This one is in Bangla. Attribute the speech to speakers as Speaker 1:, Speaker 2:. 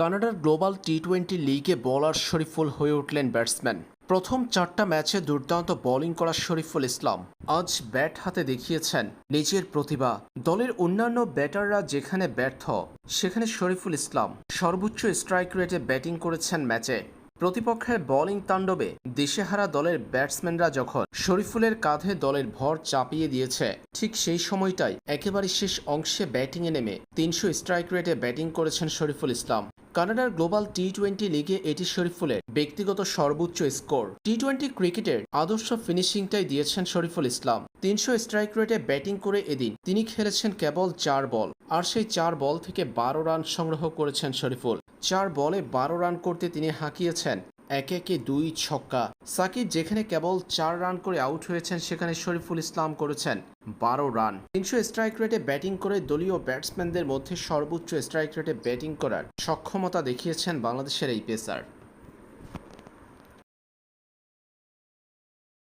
Speaker 1: কানাডার গ্লোবাল টি টোয়েন্টি লিগে বলার শরীফুল হয়ে উঠলেন ব্যাটসম্যান। প্রথম চারটা ম্যাচে দুর্দান্ত বোলিং করা শরীফুল ইসলাম। আজ ব্যাট হাতে দেখিয়েছেন নিজের প্রতিভা। দলের অন্যান্য ব্যাটাররা যেখানে ব্যর্থ, সেখানে শরীফুল ইসলাম। সর্বোচ্চ স্ট্রাইক রেটে ব্যাটিং করেছেন ম্যাচে। প্রতিপক্ষের বোলিং তাণ্ডবে দিশেহারা দলের ব্যাটসম্যানরা যখন শরীফুলের কাঁধে দলের ভর চাপিয়ে দিয়েছে, ঠিক সেই সময়টাই একেবারে শেষ অংশে ব্যাটিংয়ে নেমে তিনশো স্ট্রাইক রেটে ব্যাটিং করেছেন শরীফুল ইসলাম। কানাডার গ্লোবাল টি টোয়েন্টি লিগে এটি শরীফুলের ব্যক্তিগত সর্বোচ্চ স্কোর। টি টোয়েন্টি ক্রিকেটের আদর্শ ফিনিশিংটাই দিয়েছেন শরীফুল ইসলাম। তিনশো স্ট্রাইক রেটে ব্যাটিং করে এদিন তিনি খেলেছেন কেবল চার বল, আর সেই চার বল থেকে বারো রান সংগ্রহ করেছেন শরীফুল। চার বলে বারো রান করতে তিনি হাঁকিয়েছেন একে একে দুই ছক্কা। সাকিব যেখানে কেবল চার রান করে আউট হয়েছেন, সেখানে শরীফুল ইসলাম করেছেন বারো রান। তিনশো স্ট্রাইক রেটে ব্যাটিং করে দলীয় ব্যাটসম্যানদের মধ্যে সর্বোচ্চ স্ট্রাইক রেটে ব্যাটিং করার সক্ষমতা দেখিয়েছেন বাংলাদেশের এই পেসার